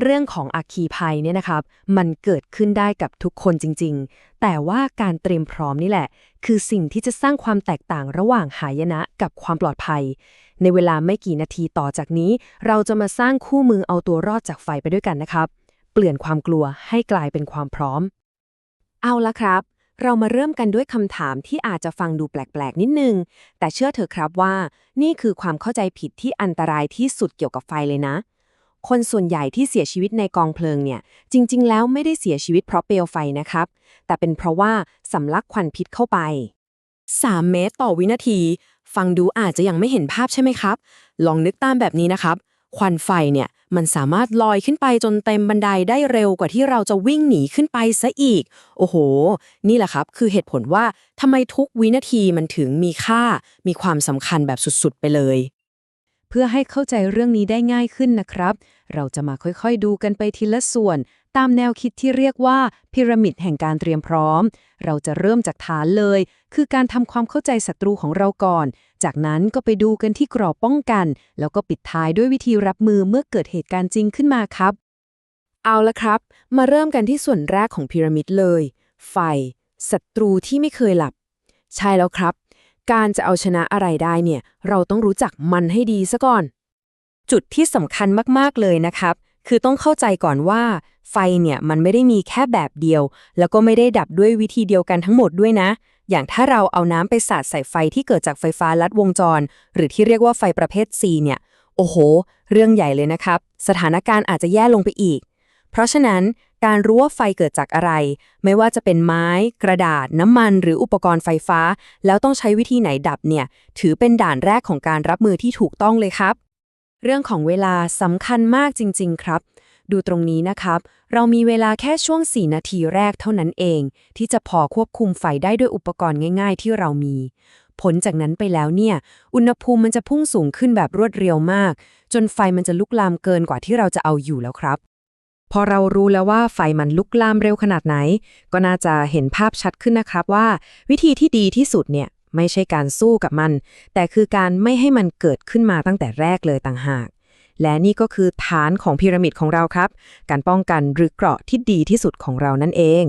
เรื่องของอัคคีภัยเนี่ยนะครับ มันเกิดขึ้นได้กับทุกคนจริง ๆ แต่ว่าการเตรียมพร้อมนี่แหละ คือสิ่งที่จะสร้างความแตกต่างระหว่างหายนะกับความปลอดภัย ในเวลาไม่กี่นาทีต่อจากนี้ เราจะมาสร้างคู่มือเอาตัวรอดจากไฟไปด้วยกันนะครับ เปลี่ยนความกลัวให้กลายเป็นความพร้อม เอาละครับเรามาเริ่มกันด้วยคำถามที่อาจจะฟังดูแปลกๆ นิดนึง แต่เชื่อเถอะครับว่า นี่คือความเข้าใจผิดที่อันตรายที่สุดเกี่ยวกับไฟเลยนะ คนส่วนใหญ่ที่เสียชีวิตในกองเพลิงเนี่ย จริง ๆ แล้วไม่ได้เสียชีวิตเพราะเปลวไฟนะครับ แต่เป็นเพราะว่าสำลักควันพิษเข้าไป 3 เมตรต่อวินาที ฟังดูอาจจะยังไม่เห็นภาพใช่ไหมครับ ลองนึกตามแบบนี้นะครับ ควันไฟเนี่ยมันสามารถลอยขึ้นไปจนเต็มบันไดได้เร็วกว่าที่เราจะวิ่งหนีขึ้นไปซะอีก โอ้โห นี่แหละครับ คือเหตุผลว่าทำไมทุกวินาทีมันถึงมีค่า มีความสำคัญแบบสุดๆ ไปเลย เพื่อให้เข้าใจเรื่องนี้ได้ง่ายขึ้นนะครับ เราจะมาค่อยๆดูกันไปทีละส่วน ตามแนวคิดที่เรียกว่าพีระมิดแห่งการเตรียมพร้อม เราจะเริ่มจากฐานเลย คือการทำความเข้าใจศัตรูของเราก่อน จากนั้นก็ไปดูกันที่กรอบป้องกัน แล้วก็ปิดท้ายด้วยวิธีรับมือเมื่อเกิดเหตุการณ์จริงขึ้นมาครับ เอาละครับ มาเริ่มกันที่ส่วนแรกของพีระมิดเลย ไฟศัตรูที่ไม่เคยหลับ ใช่แล้วครับ การจะเอาชนะอะไรได้เนี่ย เราต้องรู้จักมันให้ดีซะก่อน จุดที่สำคัญมากๆเลยนะครับ คือต้องเข้าใจก่อนว่า ไฟเนี่ยมันไม่ได้มีแค่แบบเดียว แล้วก็ไม่ได้ดับด้วยวิธีเดียวกันทั้งหมดด้วยนะ อย่างถ้าเราเอาน้ำไปสาดใส่ไฟที่เกิดจากไฟฟ้าลัดวงจร หรือที่เรียกว่าไฟประเภท C เนี่ย โอ้โห เรื่องใหญ่เลยนะครับ สถานการณ์อาจจะแย่ลงไปอีก เพราะฉะนั้นการรู้ว่าไฟเกิดจากอะไร ไม่ว่าจะเป็นไม้ กระดาษ น้ำมันหรืออุปกรณ์ไฟฟ้า แล้วต้องใช้วิธีไหนดับเนี่ย ถือเป็นด่านแรกของการรับมือที่ถูกต้องเลยครับ เรื่องของเวลาสำคัญมากจริง ๆ ครับ ดูตรงนี้นะครับ เรามีเวลาแค่ช่วง 4 นาทีแรกเท่านั้นเอง ที่จะพอควบคุมไฟได้ด้วยอุปกรณ์ง่าย ๆ ที่เรามี ผลจากนั้นไปแล้วเนี่ย อุณหภูมิมันจะพุ่งสูงขึ้นแบบรวดเร็วมาก จนไฟมันจะลุกลามเกินกว่าที่เราจะเอาอยู่แล้วครับ พอเรารู้แล้วว่าไฟมันลุกลามเร็วขนาดไหน ก็น่าจะเห็นภาพชัดขึ้นนะครับว่า วิธีที่ดีที่สุดเนี่ยไม่ใช่การสู้กับมัน แต่คือการไม่ให้มันเกิดขึ้นมาตั้งแต่แรกเลยต่างหาก และนี่ก็คือฐานของพีระมิดของเราครับ การป้องกันหรือเกราะที่ดีที่สุดของเรานั่นเอง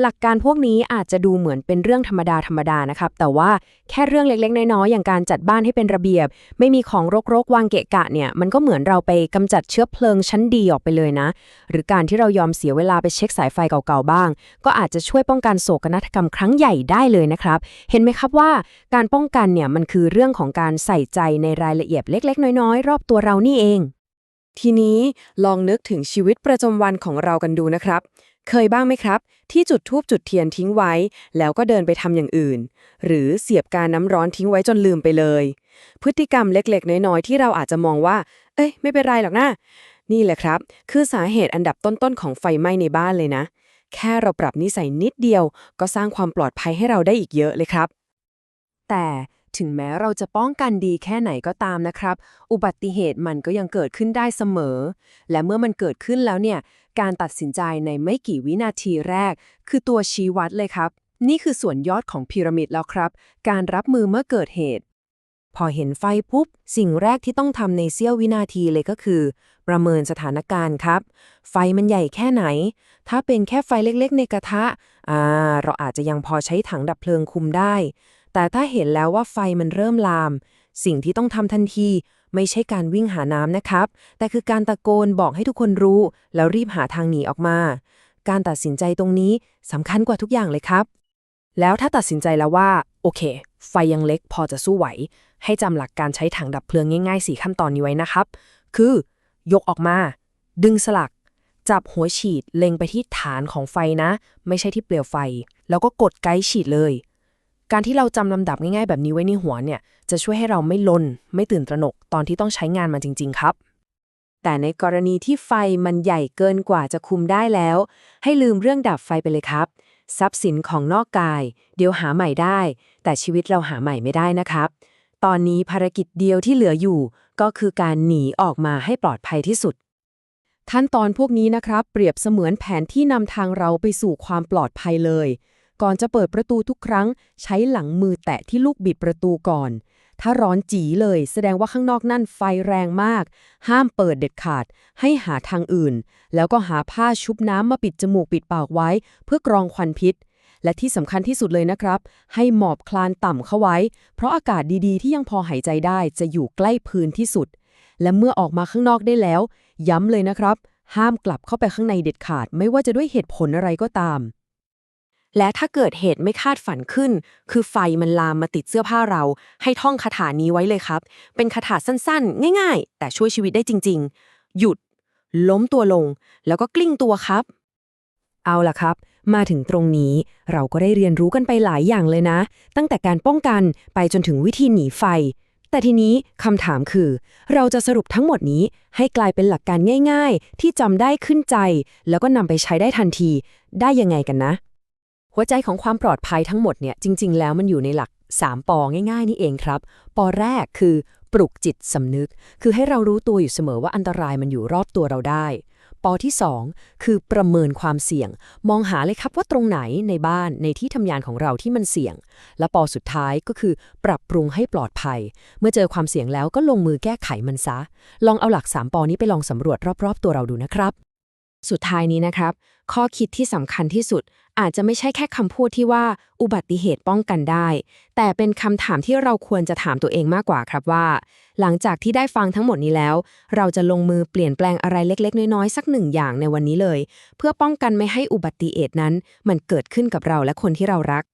หลักการพวกนี้อาจจะดูเหมือนเป็นเรื่องธรรมดาธรรมดานะครับ แต่ว่าแค่เรื่องเล็กๆ น้อยๆ อย่างการจัดบ้านให้เป็นระเบียบ ไม่มีของรกๆ วางเกะกะเนี่ย มันก็เหมือนเราไปกำจัดเชื้อเพลิงชั้นดีออกไปเลยนะ หรือการที่เรายอมเสียเวลาไปเช็คสายไฟเก่าๆ บ้าง ก็อาจจะช่วยป้องกันโศกนาฏกรรมครั้งใหญ่ได้เลยนะครับ เห็นไหมครับว่าการป้องกันเนี่ยมันคือเรื่องของการใส่ใจในรายละเอียดเล็ก ๆ น้อยๆ รอบตัวเรานี่เองทีนี้ลองนึกถึงชีวิตประจำวันของเรากันดูนะครับ เคยบ้างไหมครับ ที่จุดทูบจุดเทียนทิ้งไว้ แล้วก็เดินไปทำอย่างอื่น หรือเสียบการน้ำร้อนทิ้งไว้จนลืมไปเลย พฤติกรรมเล็กๆ น้อยๆ ที่เราอาจจะมองว่า เอ้ย ไม่เป็นไรหรอกนะนี่แหละครับ คือสาเหตุอันดับต้นๆของไฟไหม้ในบ้านเลยนะ แค่เราปรับนิสัยนิดเดียว ก็สร้างความปลอดภัยให้เราได้อีกเยอะเลยครับ แต่ถึงแม้เราจะป้องกันดีแค่ไหนก็ตามนะครับ อุบัติเหตุมันก็ยังเกิดขึ้นได้เสมอ และเมื่อมันเกิดขึ้นแล้วเนี่ย การตัดสินใจในไม่กี่วินาทีแรก คือตัวชี้วัดเลยครับ นี่คือส่วนยอดของพีระมิดแล้วครับ การรับมือเมื่อเกิดเหตุ พอเห็นไฟปุ๊บ สิ่งแรกที่ต้องทำในเสี้ยววินาทีเลยก็คือ ประเมินสถานการณ์ครับ ไฟมันใหญ่แค่ไหน ถ้าเป็นแค่ไฟเล็กๆ ในกระทะอ่าเราอาจจะยังพอใช้ถังดับเพลิงคุมได้ แต่ถ้าเห็นแล้วว่าไฟมันเริ่มลาม สิ่งที่ต้องทำทันที ไม่ใช่การวิ่งหาน้ำนะครับ แต่คือการตะโกนบอกให้ทุกคนรู้ แล้วรีบหาทางหนีออกมา การตัดสินใจตรงนี้สำคัญกว่าทุกอย่างเลยครับ แล้วถ้าตัดสินใจแล้วว่า โอเค ไฟยังเล็กพอจะสู้ไหว ให้จำหลักการใช้ถังดับเพลิงง่ายๆ 4 ขั้นตอนนี้ไว้นะครับ คือ ยกออกมา ดึงสลัก จับหัวฉีดเล็งไปที่ฐานของไฟนะ ไม่ใช่ที่เปลวไฟ แล้วก็กดไกด์ฉีดเลย การที่เราจำลำดับง่ายๆแบบนี้ไว้ในหัวเนี่ย จะช่วยให้เราไม่ลน ไม่ตื่นตระหนกตอนที่ต้องใช้งานมันจริง ๆ ครับ แต่ในกรณีที่ไฟมันใหญ่เกินกว่าจะคุมได้แล้ว ให้ลืมเรื่องดับไฟไปเลยครับ ทรัพย์สินของนอกกาย เดี๋ยวหาใหม่ได้ แต่ชีวิตเราหาใหม่ไม่ได้นะครับ ตอนนี้ภารกิจเดียวที่เหลืออยู่ ก็คือการหนีออกมาให้ปลอดภัยที่สุดขั้นตอนพวกนี้นะครับ เปรียบเสมือนแผนที่นำทางเราไปสู่ความปลอดภัยเลย ก่อนจะเปิดประตูทุกครั้ง ใช้หลังมือแตะที่ลูกบิดประตูก่อน ถ้าร้อนจีเลย แสดงว่าข้างนอกนั่นไฟแรงมาก ห้ามเปิดเด็ดขาด ให้หาทางอื่น แล้วก็หาผ้าชุบน้ำมาปิดจมูกปิดปากไว้ เพื่อกรองควันพิษ และที่สำคัญที่สุดเลยนะครับ ให้หมอบคลานต่ำเข้าไว้ เพราะอากาศดีๆ ที่ยังพอหายใจได้จะอยู่ใกล้พื้นที่สุด และเมื่อออกมาข้างนอกได้แล้ว ย้ำเลยนะครับ ห้ามกลับเข้าไปข้างในเด็ดขาด ไม่ว่าจะด้วยเหตุผลอะไรก็ตาม และถ้าเกิดเหตุไม่คาดฝันขึ้น คือไฟมันลามมาติดเสื้อผ้าเรา ให้ท่องคาถานี้ไว้เลยครับ เป็นคาถาสั้นๆ ง่ายๆ แต่ช่วยชีวิตได้จริง ๆ หยุด ล้มตัวลง แล้วก็กลิ้งตัวครับ เอาล่ะครับ มาถึงตรงนี้เราก็ได้เรียนรู้กันไปหลายอย่างเลยนะ ตั้งแต่การป้องกันไปจนถึงวิธีหนีไฟ แต่ทีนี้คำถามคือ เราจะสรุปทั้งหมดนี้ให้กลายเป็นหลักการง่าย ๆ ที่จำได้ขึ้นใจ แล้วก็นำไปใช้ได้ทันที ได้ยังไงกันนะ หัวใจของความปลอดภัยทั้งหมดเนี่ยจริง ๆ แล้วมันอยู่ในหลัก 3 ปอง่ายๆ นี่เองครับ ปอแรกคือปลุกจิตสำนึก คือให้เรารู้ตัวอยู่เสมอว่าอันตรายมันอยู่รอบตัวเราได้ ปอที่ 2 คือประเมินความเสี่ยง มองหาเลยครับว่าตรงไหนในบ้านในที่ทำงานของเราที่มันเสี่ยง และปอสุดท้ายก็คือปรับปรุงให้ปลอดภัย เมื่อเจอความเสี่ยงแล้วก็ลงมือแก้ไขมันซะ ลองเอาหลัก 3 ปอนี้ไปลองสำรวจรอบๆ ตัวเราดูนะครับ สุดท้ายนี้นะครับ ข้อคิดที่สำคัญที่สุด อาจจะไม่ใช่แค่คำพูดที่ว่าอุบัติเหตุป้องกันได้ แต่เป็นคำถามที่เราควรจะถามตัวเองมากกว่าครับว่า หลังจากที่ได้ฟังทั้งหมดนี้แล้ว เราจะลงมือเปลี่ยนแปลงอะไรเล็ก ๆ น้อยๆสักหนึ่งอย่างในวันนี้เลย เพื่อป้องกันไม่ให้อุบัติเหตุนั้น มันเกิดขึ้นกับเราและคนที่เรารัก